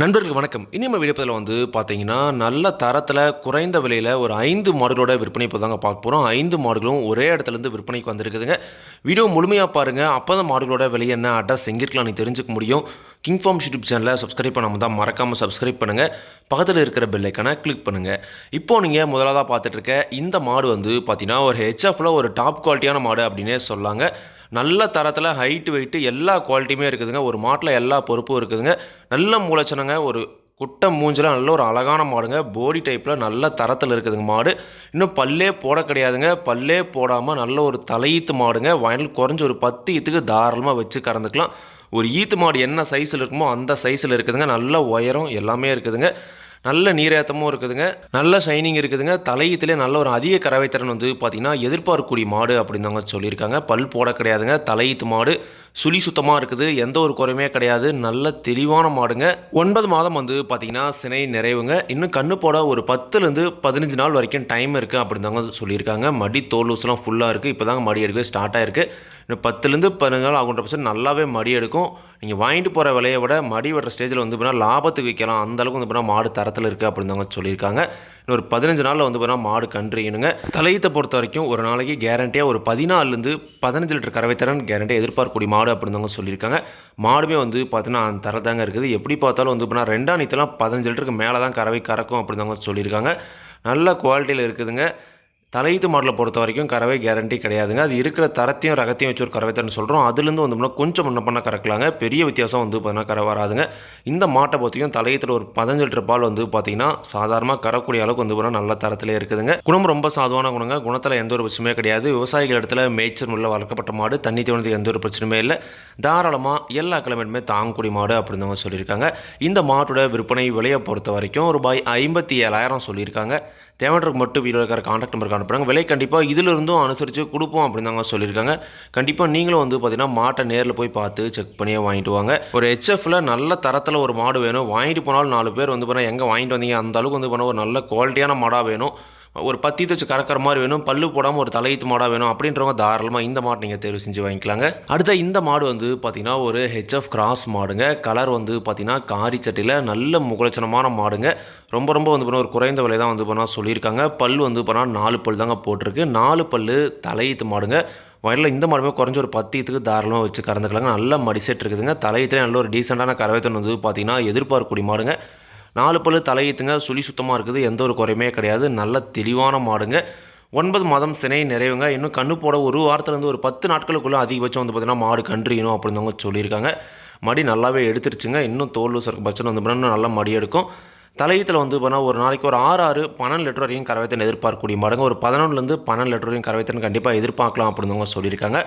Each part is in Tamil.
நண்பர்களுக்கு வணக்கம். இனி நம்ம வந்து பார்த்தீங்கன்னா நல்ல தரத்தில் குறைந்த விலையில் ஒரு ஐந்து மாடுகளோட விற்பனை இப்போ தாங்க பார்க்க போகிறோம் ஐந்து மாடுகளும் ஒரே இடத்துலேருந்து விற்பனைக்கு வந்திருக்குதுங்க. வீடியோ முழுமையாக பாருங்கள் அப்போ தான் மாடுகளோட விலை என்ன அட்ரஸ் எங்கே இருக்கலாம் நீ தெரிஞ்சுக்க முடியும். கிங் ஃபார்ம் யூடியூப் சேனலை சப்ஸ்கிரைப் பண்ணாமல் தான் மறக்காமல் சப்ஸ்கிரைப் பண்ணுங்கள் பக்கத்தில் இருக்கிற பெல்லைக்கான கிளிக் பண்ணுங்கள் இப்போ நீங்கள் முதலாக பார்த்துட்ருக்க இந்த மாடு வந்து பார்த்தீங்கன்னா ஒரு ஹெச்எஃபில் ஒரு டாப் குவாலிட்டியான மாடு அப்படின்னே சொல்லாங்க. நல்ல தரத்தில் ஹைட்டு வெயிட்டு எல்லா குவாலிட்டியுமே இருக்குதுங்க. ஒரு மாட்டில் எல்லா பொறுப்பும் இருக்குதுங்க. நல்ல மூலச்சனங்க ஒரு குட்டை மூஞ்சில் நல்ல ஒரு அழகான மாடுங்க. போடி டைப்பில் நல்ல தரத்தில் இருக்குதுங்க மாடு. இன்னும் பல்லே போட கிடையாதுங்க. பல்லே போடாமல் நல்ல ஒரு தலையீத்து மாடுங்க. வயலில் குறைஞ்ச ஒரு பத்து ஈத்துக்கு தாராளமாக வச்சு கறந்துக்கலாம். ஒரு ஈத்து மாடு என்ன சைஸில் இருக்குமோ அந்த சைஸில் இருக்குதுங்க. நல்ல உயரம் எல்லாமே இருக்குதுங்க. நல்ல நீரேத்தமும் இருக்குதுங்க. நல்ல ஷைனிங் இருக்குதுங்க. தலையத்திலே நல்ல ஒரு அதிக கறவைத்திறன் வந்து பார்த்திங்கன்னா எதிர்பார்க்கக்கூடிய மாடு அப்படின்னு தாங்க சொல்லியிருக்காங்க. பல் போட கிடையாதுங்க. தலையீத்து மாடு சுழி சுத்தமாக இருக்குது எந்த ஒரு குறையுமே கிடையாது. நல்ல தெளிவான மாடுங்க. ஒன்பது மாதம் வந்து பார்த்திங்கன்னா சினை நிறைவுங்க. இன்னும் கண்ணு போட ஒரு பத்துலேருந்து பதினஞ்சு நாள் வரைக்கும் டைம் இருக்குது அப்படின்னு தாங்க சொல்லியிருக்காங்க. மடி தோல் லூஸ்லாம் ஃபுல்லாக இருக்குது இப்போ தாங்க மடி எடுக்க ஸ்டார்ட் ஆகிருக்கு இன்னும் பத்துலேருந்து பதினஞ்சு நாள் ஆகுன்ற பட்சம் நல்லாவே மடி எடுக்கும். நீங்கள் வாங்கிட்டு போகிற விலையை விட மடி விடுற ஸ்டேஜில் வந்து பார்த்தீங்கன்னா லாபத்துக்கு விற்கலாம் அந்தளவுக்கு வந்து பார்த்தீங்கன்னா மாடு தரத்தில் இருக்குது அப்படின்னு தாங்க சொல்லியிருக்காங்க. இன்னும் ஒரு பதினஞ்சு நாளில் வந்து பார்த்தீங்கன்னா மாடு கன்றுங்க தலையத்தை பொறுத்த வரைக்கும் ஒரு நாளைக்கு கேரண்டியாக ஒரு பதினாலுலேருந்து பதினஞ்சு லிட்டர் கறவை கறவைத்திறன் கேரண்டியாக எதிர்பார்க்கக்கூடிய மாடு அப்படின்னு தாங்க சொல்லியிருக்காங்க. மாடுமே வந்து பார்த்தீங்கன்னா அந்த தர தாங்க இருக்குது. எப்படி பார்த்தாலும் வந்து பார்த்தீங்கன்னா ரெண்டாம் நீத்தெல்லாம் பதினஞ்சு லிட்டருக்கு மேலே தான் கறவை கறக்கும் அப்படின்னு தாங்க சொல்லியிருக்காங்க. நல்ல குவாலிட்டியில் இருக்குதுங்க. தலையீத்து மாடலை பொறுத்த வரைக்கும் கறவை கேரண்டி கிடையாதுங்க. அது இருக்கிற தரத்தையும் ரகத்தையும் வச்சு ஒரு கறவை தரன்னு சொல்கிறோம் அதுலேருந்து வந்து கொஞ்சம் முன்ன பண்ண கறக்கலாங்க. பெரிய வித்தியாசம் வந்து பார்த்தீங்கன்னா கரை வராதுங்க. இந்த மாட்டை பொறுத்தையும் தலையத்தில் ஒரு பதினஞ்சு லிட்டர் பால் வந்து பார்த்தீங்கன்னா சாதாரணமாக கறக்கூடிய அளவுக்கு வந்து பார்த்தீங்கன்னா நல்ல தரத்திலே இருக்குதுங்க. குணம் ரொம்ப சாதுவான குணங்க. குணத்தில் எந்த ஒரு பிரச்சனையும் கிடையாது. விவசாயிகள் இடத்துல மேய்ச்சல் உள்ள வளர்க்கப்பட்ட மாடு. தண்ணி தோணுது எந்த ஒரு பிரச்சனையுமே இல்லை. தாராளமாக எல்லா கிளைமேட்டுமே தாங்கக்கூடிய மாடு அப்படின்னு சொல்லியிருக்காங்க. இந்த மாட்டோட விற்பனை விலையை பொறுத்த வரைக்கும் ரூபாய் ஐம்பத்தி ஏழாயிரம் சொல்லியிருக்காங்க. தேவைன்றக்கு மட்டும் வீடியோ இருக்கிற காண்டாக்ட் நம்பருக்கு அனுப்புகிறாங்க விலை கண்டிப்பாக இதிலிருந்தும் அனுசரித்து கொடுப்போம் அப்படின்னு தாங்க சொல்லியிருக்காங்க. கண்டிப்பாக நீங்களும் வந்து பார்த்தீங்கன்னா மாட்டை நேரில் போய் பார்த்து செக் பண்ணியே வாங்கிட்டு வாங்க. ஒரு ஹெச்எஃப்ல நல்ல தரத்தில் ஒரு மாடு வேணும். வாங்கிட்டு போனாலும் நாலு பேர் வந்து பார்த்தீங்கன்னா எங்கே வாங்கிட்டு வந்தீங்க? அந்த அளவுக்கு வந்து பார்த்தீங்கன்னா ஒரு நல்ல குவாலிட்டியான மாடாக வேணும். ஒரு பத்தி வச்சு கறக்கிற மாதிரி வேணும் பல்லு போடாமல் ஒரு தலையீத்து மாடாக வேணும் அப்படின்றவங்க தாராளமாக இந்த மாடு நீங்கள் தேர்வு செஞ்சு வாங்கிக்கலாங்க. அடுத்த இந்த மாடு வந்து பார்த்தீங்கன்னா ஒரு ஹெச்எஃப் கிராஸ் மாடுங்க. கலர் வந்து பார்த்தீங்கன்னா காரி சட்டியில் நல்ல முகலட்சணமான மாடுங்க. ரொம்ப ரொம்ப வந்து பண்ண ஒரு குறைந்த விலை தான் வந்து பண்ணால் சொல்லியிருக்காங்க. பல் வந்து பண்ணால் நாலு பல் தாங்க போட்டிருக்கு. நாலு பல் தலையீத்து மாடுங்க. வயலில் இந்த மாடுமே குறைஞ்ச ஒரு பத்தியத்துக்கு தாராளமாக வச்சு கறந்துக்கலாங்க. நல்ல மடிசெட் இருக்குதுங்க. தலையத்துலேயே நல்ல ஒரு டீசெண்டான கரவைத்தன் வந்து பார்த்தீங்கன்னா எதிர்பார்க்கக்கூடிய மாடுங்க. நாலு பல்லு தலையீத்துங்க சுழி சுத்தமாக இருக்குது எந்த ஒரு குறையுமே கிடையாது. நல்ல தெளிவான மாடுங்க. ஒன்பது மாதம் சினை நிறைவுங்க. இன்னும் கண்ணு போட ஒரு வாரத்துலேருந்து ஒரு பத்து நாட்களுக்குள்ளே அதிகபட்சம் வந்து பார்த்திங்கன்னா மாடு கன்றியணும் அப்படின்னு அவங்க சொல்லியிருக்காங்க. மடி நல்லாவே எடுத்துருச்சுங்க. இன்னும் தோல் சருக்கு பட்சம் வந்து பார்த்தீங்கன்னா நல்லா மடி எடுக்கும். தலையத்தில் வந்து பார்த்தா ஒரு நாளைக்கு ஒரு ஆறு ஆறு பன்னெண்டு லிட்டர் வரையும் கரவைத்தன் எதிர்பார்க்கக்கூடிய மாடுங்க. ஒரு பதினொன்றுலேருந்து பன்னெண்டு லிட்டர் வரையும் கரவைத்தன் கண்டிப்பாக எதிர்பார்க்கலாம் அப்படின்னு அவங்க சொல்லியிருக்காங்க.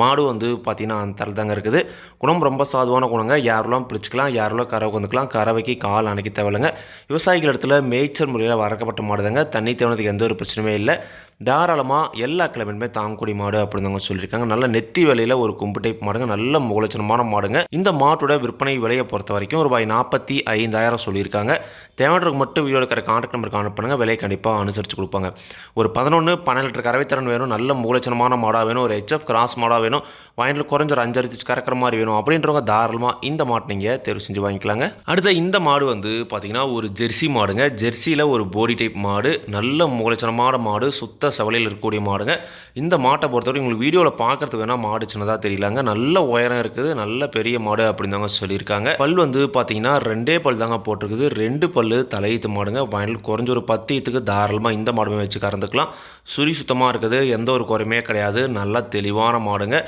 மாடு வந்து பார்த்திங்கன்னா அந்த தரம் தாங்க இருக்குது. குணம் ரொம்ப சாதுவான குணங்க. யாரெல்லாம் பிரிச்சுக்கலாம் யாரெல்லாம் கறவை வந்துக்கலாம் கறவைக்கு கால் அணைக்க தேவையில்லைங்க. விவசாயிகள் இடத்துல மேய்ச்சல் முறையில் வறக்கப்பட்ட மாடுதாங்க. தண்ணி தேவனதுக்கு எந்த ஒரு பிரச்சனையுமே இல்லை. தாராளமாக எல்லா கிழமையுமே தாங்கக்கூடிய மாடு அப்படின்னு சொல்லியிருக்காங்க. நல்ல நெத்தி விலையில் ஒரு கும்பு டைப் மாடுங்க நல்ல முகலட்சணமான மாடுங்க. இந்த மாட்டோட விற்பனை விலையை பொறுத்த வரைக்கும் ரூபாய் நாற்பத்தி ஐந்தாயிரம் சொல்லியிருக்காங்க. தேவைன்றதுக்கு மட்டும் வீடியோ இருக்கிற கான்டாக்ட் நம்பருக்கு அனுப்புங்க விலை கண்டிப்பாக அனுசரித்து கொடுப்பாங்க. ஒரு பதினொன்று பன்னெண்டு லிட்டர் கரவைத்திறன் வேணும் நல்ல மூலச்சனமான மாடாக வேணும் ஒரு ஹெச்எஃப் கிராஸ் மாடாக வேணும் வயலில் குறைஞ்ச ஒரு அஞ்சு கறக்கிற மாதிரி வேணும் அப்படின்றவங்க தாராளமாக இந்த மாட்டை நீங்கள் தேர்வு செஞ்சு வாங்கிக்கலாங்க. அடுத்த இந்த மாடு வந்து பார்த்திங்கன்னா ஒரு ஜெர்சி மாடுங்க. ஜெர்சியில் ஒரு போடி டைப் மாடு நல்ல மூலச்சனமான மாடு சுத்த சவலையில் இருக்கக்கூடிய மாடுங்க. இந்த மாட்டை பொறுத்தவரை உங்களுக்கு வீடியோவில் பார்க்கறதுக்கு வேணால் மாடு சின்னதாக தெரியலாங்க. நல்ல உயரம் இருக்குது நல்ல பெரிய மாடு அப்படின்னு தாங்க சொல்லியிருக்காங்க. பல் வந்து பார்த்தீங்கன்னா ரெண்டே பல் தாங்க போட்டிருக்குது. ரெண்டு பல் தலையீத்து மாடுங்க. வயலில் குறைஞ்ச ஒரு பத்து ஈத்துக்கு தாராளமாக இந்த மாடுமே வச்சு கறந்துக்கலாம். சுரி சுத்தமாக இருக்குது எந்த ஒரு குறையுமே கிடையாது. நல்ல தெளிவான மாடுங்க.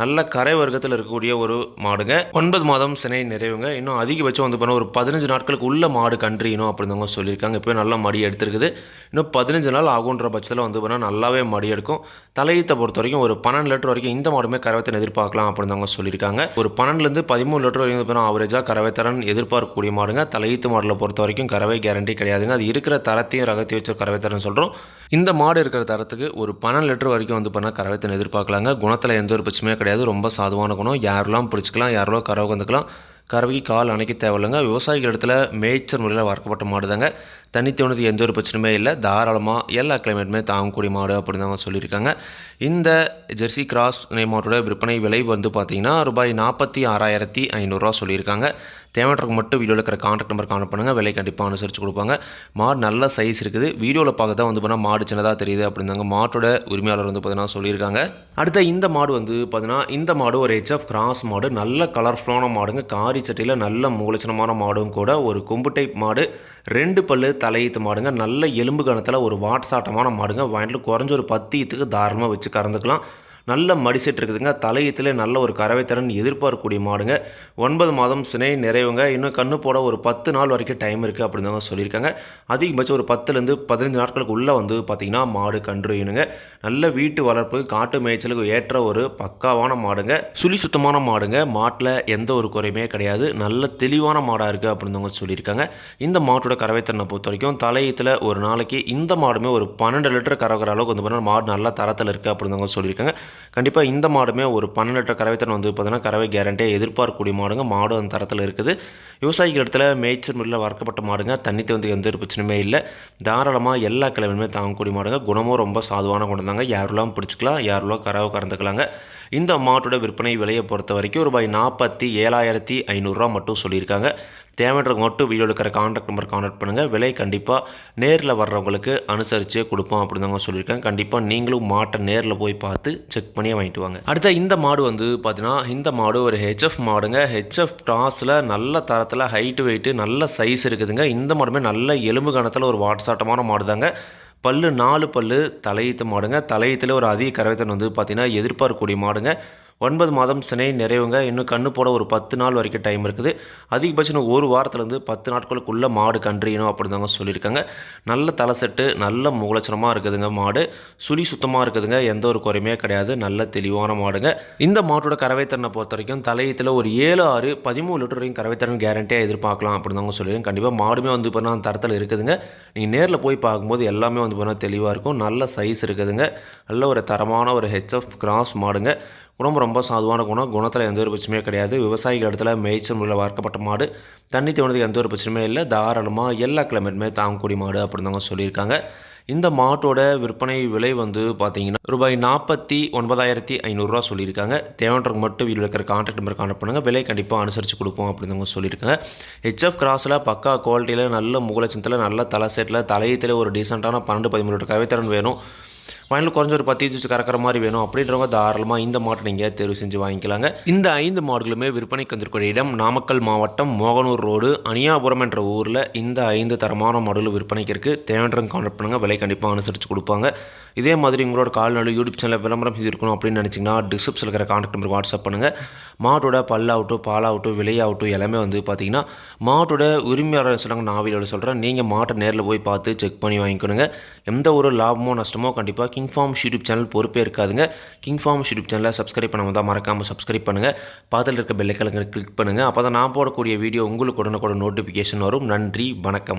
நல்ல கரை வர்க்கத்தில் இருக்கக்கூடிய ஒரு மாடுங்க. ஒன்பது மாதம் சினை நிறைவுங்க. இன்னும் அதிகபட்சம் வந்து பண்ண ஒரு பதினஞ்சு நாட்களுக்கு உள்ள மாடு கன்றியணும் அப்படிங்க சொல்லியிருக்காங்க. இப்போ நல்லா மடி எடுத்திருக்குது. இன்னும் பதினஞ்சு நாள் ஆகுன்ற பட்சத்தில் வந்து பண்ணால் நல்லாவே மடி எடுக்கும். தலையீத்தை பொறுத்த வரைக்கும் ஒரு பன்னெண்டு லிட்டர் வரைக்கும் இந்த மாடுமே கரவைத்தன் எதிர்பார்க்கலாம் அப்படின்னு சொல்லியிருக்காங்க. ஒரு பன்னெண்டுலேருந்து பதிமூணு லிட்டர் வரைக்கும் வந்து ஆவரேஜாக கறவைத்தரன் எதிர்பார்க்கக்கூடிய மாடுங்க. தலையீத்து மாடலை பொறுத்த வரைக்கும் கறவை கேரண்டி கிடையாதுங்க. அது இருக்கிற தரத்தையும் ரகத்தையும் வச்சு கறவைத்தரன் சொல்கிறோம் இந்த மாடு இருக்கிற தரத்துக்கு ஒரு பன்னெண்டு லிட்டர் வரைக்கும் வந்து பண்ணால் கறவைத்தன் எதிர்பார்க்கலாங்க. குணத்தில் எந்த ஒரு பிரச்சனையும் கிடையாது. ரொம்ப சாதுவான குணம். யாரெல்லாம் பிடிச்சிக்கலாம் யாரெல்லாம் கறவை வந்துக்கலாம் கறவைக்கு கால் அணைக்க தேவையில்லைங்க. விவசாயிகள் இடத்துல மேய்ச்சல் முறையில் வளர்க்கப்பட்ட மாடு தாங்க தண்ணி எந்த ஒரு பிரச்சனையுமே இல்லை. தாராளமாக எல்லா கிளைமேட்டுமே தாங்கக்கூடிய மாடு அப்படின்னு தான் சொல்லியிருக்காங்க. இந்த ஜெர்சி கிராஸ் மாட்டோட விற்பனை விலை வந்து பார்த்தீங்கன்னா ரூபாய் நாற்பத்தி ஆறாயிரத்தி ஐநூறுரூவா சொல்லியிருக்காங்க. தேவையானவங்க மட்டும் வீடியோவில் இருக்கிற கான்டாக்ட் நம்பர் கான்ட் பண்ணுங்கள் விலை கண்டிப்பாக அனுசரித்து கொடுப்பாங்க. மாடு நல்ல சைஸ் இருக்குது. வீடியோவில் பார்க்க தான் வந்து பார்த்தீங்கன்னா மாடு சின்னதாக தெரியுது அப்படின்னாங்க மாட்டோட உரிமையாளர் வந்து பார்த்தீங்கன்னா சொல்லியிருக்காங்க. அடுத்த இந்த மாடு வந்து பார்த்தீங்கன்னா இந்த மாடு ஒரு ஹெச்எஃப் கிராஸ் மாடு. நல்ல கலர்ஃபுல்லான மாடுங்க. காரி சட்டியில் நல்ல மூலச்சனமான மாடும் கூட ஒரு கொம்பு டைப் மாடு. ரெண்டு பல்லு தலையீத்து மாடுங்க. நல்ல எலும்பு கணத்தில் ஒரு வாட்சாட்டமான மாடுங்க. வாங்கிட்டு குறைஞ்ச ஒரு பத்து ஈத்துக்கு தாராளமாக வச்சு கறந்துக்கலாம். நல்ல மடிசெட் இருக்குதுங்க. தலையத்தில் நல்ல ஒரு கறவைத்திறன் எதிர்பார்க்கக்கூடிய மாடுங்க. ஒன்பது மாதம் சினை நிறைவுங்க. இன்னும் கண்ணு போட ஒரு பத்து நாள் வரைக்கும் டைம் இருக்குது அப்படின்னு சொல்லியிருக்காங்க. அதிகபட்சம் ஒரு பத்துலேருந்து பதினஞ்சு நாட்களுக்கு உள்ளே வந்து பார்த்திங்கன்னா மாடு கன்று நல்ல வீட்டு வளர்ப்பு காட்டு மேய்ச்சலுக்கு ஏற்ற ஒரு பக்காவான மாடுங்க. சுழி சுத்தமான மாடுங்க. மாட்டில் எந்த ஒரு குறையுமே கிடையாது. நல்ல தெளிவான மாடாக இருக்குது அப்படின்னு சொல்லியிருக்காங்க. இந்த மாட்டோட கறவைத்திறனை பொறுத்த வரைக்கும் தலையத்தில் ஒரு நாளைக்கு இந்த மாடுமே ஒரு பன்னெண்டு லிட்டர் கறக்கிற அளவுக்கு வந்து பார்த்தீங்கன்னா மாடு நல்ல தரத்தில் இருக்குது அப்படின்னு சொல்லியிருக்காங்க. கண்டிப்பாக இந்த மாடுமே ஒரு பன்னெண்டு லிட்டர் கறவைத்திறன் வந்து பார்த்தீங்கன்னா கறவை கேரண்டியாக எதிர்பார்க்கக்கூடிய மாடுங்க. மாடு அந்த தரத்தில் இருக்குது. விவசாயிகள் இடத்துல மேய்ச்சல் முறையில் வளர்க்கப்பட்ட மாடுங்க. தண்ணி வந்து எந்த ஒரு பிரச்சனையுமே இல்லை. தாராளமாக எல்லா கிழமையுமே தாங்கக்கூடிய மாடுங்க. குணமும் ரொம்ப சாதுவான குணம் தாங்க யாரெல்லாம் பிடிச்சிக்கலாம் யாரெல்லாம் கறவை கறந்துக்கலாங்க. இந்த மாட்டோட விற்பனை விலையை பொறுத்த வரைக்கும் ரூபாய் நாற்பத்தி ஏழாயிரத்தி ஐநூறுரூவா மட்டும் சொல்லியிருக்காங்க. தேவைன்றவங்க மட்டும் வீடியோ இருக்கிற காண்டாக்ட் நம்பர் காண்டாக்ட் பண்ணுங்கள் விலை கண்டிப்பாக நேரில் வர்றவங்களுக்கு அனுசரித்து கொடுப்போம் அப்படின்னு தாங்க கண்டிப்பாக நீங்களும் மாட்டை நேரில் போய் பார்த்து செக் பண்ணியே வாங்கிட்டு வாங்க. அடுத்த இந்த மாடு வந்து பார்த்தீங்கன்னா இந்த மாடு ஒரு ஹெச்எஃப் மாடுங்க. ஹெச்எஃப் டாஸில் நல்ல தரத்தில் ஹைட்டு வெயிட்டு நல்ல சைஸ் இருக்குதுங்க. இந்த மாடுமே நல்ல எலும்பு கணத்தில் ஒரு வாட்சாட்டமான மாடு தாங்க பல்லு நாலு பல்லு தலையீத்து மாடுங்க. தலையீத்தில் ஒரு அதிக கரவைத்தன் வந்து பார்த்திங்கன்னா எதிர்பார்க்கக்கூடிய மாடுங்க. ஒன்பது மாதம் சினை நிறைவுங்க. இன்னும் கண்ணு போட ஒரு பத்து நாள் வரைக்கும் டைம் இருக்குது. அதிகபட்சம் ஒரு வாரத்துலேருந்து பத்து நாட்களுக்குள்ளே மாடு கன்றியணும் அப்படின்னு தாங்க சொல்லியிருக்காங்க. நல்ல தலை செட்டு நல்ல முகலட்சணமாக இருக்குதுங்க மாடு. சுழி சுத்தமாக இருக்குதுங்க. எந்த ஒரு குறையுமே கிடையாது. நல்ல தெளிவான மாடுங்க. இந்த மாட்டோட கறவைத்திறனை பொறுத்த வரைக்கும் தலையத்தில் ஒரு ஏழு ஆறு பதிமூணு லிட்டர் வரைக்கும் கறவைத்திறன் கேரண்டியாக எதிர்பார்க்கலாம் அப்படின்னு தாங்க சொல்லியிருக்கேன் கண்டிப்பாக மாடுமே வந்து இப்போ தரத்தில் இருக்குதுங்க. நீங்கள் நேரில் போய் பார்க்கும்போது எல்லாமே வந்து பார்த்தீங்கன்னா தெளிவாக இருக்கும். நல்ல சைஸ் இருக்குதுங்க. நல்ல ஒரு தரமான ஒரு ஹெச்எஃப் கிராஸ் மாடுங்க. குணம் ரொம்ப சாதுவான குணம். குணத்தில் எந்த ஒரு பிரச்சனையும் கிடையாது. விவசாயிகள் இடத்துல மேய்ச்சல் முறையில் வளர்க்கப்பட்ட மாடு. தண்ணி தேவனதுக்கு எந்த ஒரு பிரச்சனையுமே இல்லை. தாராளமாக எல்லா கிளைமேட்டுமே தாங்கக்கூடிய மாடு அப்படின்னு தாங்க சொல்லியிருக்காங்க. இந்த மாட்டோட விற்பனை விலை வந்து பார்த்தீங்கன்னா ரூபாய் நாற்பத்தி ஒன்பதாயிரத்தி ஐநூறுரூவா சொல்லியிருக்காங்க. தேவைன்றவங்க மட்டும் வீட்டில் இருக்கிற கான்டாக்ட் நம்பர் கான்டாக்ட் பண்ணுங்கள் விலை கண்டிப்பாக அனுசரித்து கொடுப்போம் அப்படின்னு சொல்லியிருக்காங்க. ஹெச்எஃப் கிராஸில் பக்கா குவாலிட்டியில் நல்ல முகலட்சத்தில் நல்ல தலை செட்டில் தலையத்தில் ஒரு டீசெண்டான பன்னெண்டு பதிமூணு கவித்திறன் வேணும். ஃபைனல் குறைஞ்ச ஒரு பத்து வச்சு கறக்கிற மாதிரி வேணும். அப்படின்றவங்க தாராளமாக இந்த மாட்டை நீங்கள் தேர்வு செஞ்சு வாங்கிக்கலாங்க. இந்த ஐந்து மாடுகளுமே விற்பனைக்கு வந்திருக்கிற இடம் நாமக்கல் மாவட்டம் மோகனூர் ரோடு அனியாபுரம் என்ற ஊரில் இந்த ஐந்து தரமான மாடுகள் விற்பனைக்கு இருக்குது தேவைன்றவங்க கான்டாக்ட் பண்ணுங்கள் விலை கண்டிப்பாக அனுசரித்து கொடுப்பாங்க. இதே மாதிரி உங்களோட கால்நடை யூடியூப் சேனலில் விளம்பரம் செய்து இருக்கணும் அப்படின்னு நினச்சிங்கன்னா டிஸ்கிரிப்ஷனில் இருக்கிற கான்டாக்ட் நம்பர் வாட்ஸ்அப் பண்ணுங்கள் மாட்டோட பல்லாகட்டும் பாலாகட்டும் விலையாகட்டும் எல்லாமே வந்து பார்த்தீங்கன்னா மாட்டோட உரிமையாளர் சொன்னாங்க நான் வீடியோவில் சொல்கிறேன் நீங்கள் மாட்டை நேரில் போய் பார்த்து செக் பண்ணி வாங்கிக்கணுங்க. எந்த ஒரு லாபமோ நஷ்டமோ கண்டிப்பாக கிங் ஃபார்ம் யூடியூப் சேனல் பொறுப்பே இருக்காதுங்க. கிங் ஃபார்ம் யூடியூப் சேனலை சப்ஸ்கிரைப் பண்ணாமல் தான் மறக்காமல் சப்ஸ்கிரைப் பண்ணுங்கள் பக்கத்தில் இருக்க பெல்லைக்கலங்க கிளிக் பண்ணுங்கள் அப்போ தான் நான் போடக்கூடிய வீடியோ உங்களுக்கு உடனுக்குடன் நோட்டிஃபிகேஷன் வரும். நன்றி வணக்கம்.